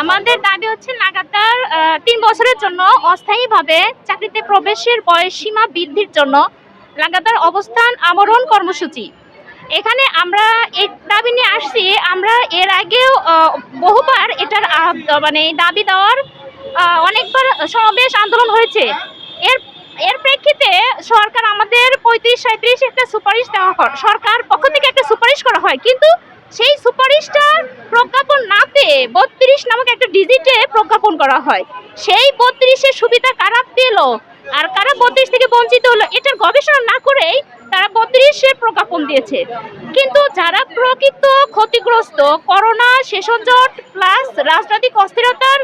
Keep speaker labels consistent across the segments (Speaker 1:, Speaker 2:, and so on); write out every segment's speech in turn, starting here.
Speaker 1: আমাদের দাবি হচ্ছে লাগাতার তিন বছরের জন্য অস্থায়ীভাবে চাকরিতে প্রবেশের বয়স সীমা বৃদ্ধির জন্য লাগাতার অবস্থান আমরণ কর্মসূচি। এখানে আমরা এই দাবি নিয়ে আসছি, আমরা এর আগেও বহুবার এটার মানে দাবি দেওয়ার অনেকবার সমাবেশ আন্দোলন হয়েছে। এর এর প্রেক্ষিতে সরকার আমাদের পঁয়ত্রিশ সাঁত্রিশ একটা সুপারিশ দেওয়া সরকার পক্ষ থেকে একটা সুপারিশ করা হয়। কিন্তু সেই সুপারিশটার প্রজ্ঞাপন না পেয়ে বত্রিশ নামক একটা ডিজিটে প্রজ্ঞাপন করা হয়। সেই বত্রিশের সুবিধা কারা পেল? আর কারা বত্রিশ থেকে বঞ্চিত হলো? এটার গবেষণা না করেই তারা বত্রিশের প্রজ্ঞাপন দিয়েছে। কিন্তু যারা প্রকৃত ক্ষতিগ্রস্ত, করোনা সেশন জট প্লাস রাজনৈতিক অস্থিরতার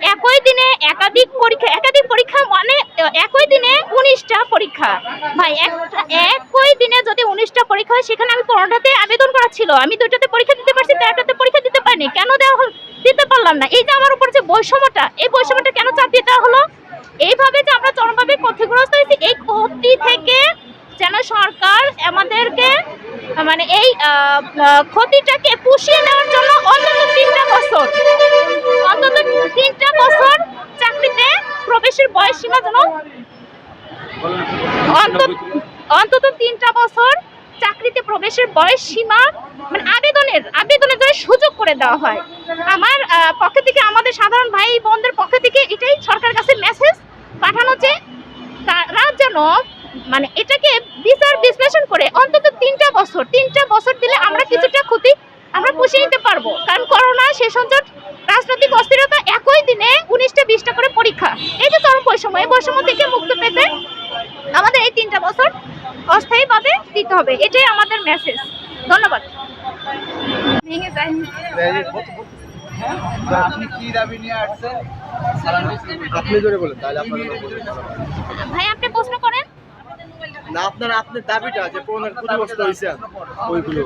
Speaker 1: একই দিনে একাধিক পরীক্ষা একাধিক পরীক্ষা মানে একই দিনে উনিশটা পরীক্ষা। ভাই, একটা- উনিশটা পরীক্ষা হয়, সেখানে আমি কোনোটাতে আবেদন করা ছিল আমি দুইটাতে পরীক্ষা দিতে পারছি তেরোটাতে পরীক্ষা দিতে পারিনি। কেন দেওয়া হল দিতে পারলাম না। এই যে আমার উপর যে বৈষম্যটা, এই বৈষম্যটা কেন চাপিয়ে দেওয়া হলো? এইভাবে যে আমরা চরমভাবে ক্ষতিগ্রস্ত হয়েছি, এই ক্ষতি থেকে যেন সরকার আমাদেরকে মানে এই ক্ষতিটাকে পুষিয়ে নেওয়ার জন্য অন্তত তিনটা বছর, অন্তত তিনটা বছর চাকরিতে প্রবেশের বয়স সীমা যেন অন্তত অন্তত তিনটা বছর চাকরিতে প্রবেশের বয়স সীমা মানে আবেদনের আবেদনের জন্য সুযোগ করে দেওয়া হয়। আমার পক্ষ থেকে আমাদের সাধারণ ভাই বোনদের পক্ষ থেকে এটাই সরকারের কাছে মেসেজ পাঠানো যে তারা যেন মানে এটাকে বিচার বিশ্লেষণ করে অন্তত তিনটা বছর তিনটা বছর দিলে আমরা কিছুটা ক্ষতি আমরা পুষিয়ে নিতে পারব। কারণ করোনা সে সংকট রাজনৈতিক অস্থিরতা একই দিনে উনিশটা বিশটা করে পরীক্ষা। এই যে চরম বৈষম্য এই বৈষম্য থেকে মুক্ত পেতে আমাদের এই তিনটা বছর অস্থায়ীভাবে দিতে হবে। এটাই আমাদের মেসেজ ধন্যবাদ। ভেঙে যায়।
Speaker 2: আপনি কি দাবি নিয়ে আসছেন?
Speaker 3: আপনি জোরে বলেন তাহলে আপনাদের বলতে
Speaker 1: ভাই আপনি প্রশ্ন করেন।
Speaker 3: না আপনার আপনার দাবিটা যে কোন ক্ষতিগ্রস্ত হয়েছে। ওইগুলো।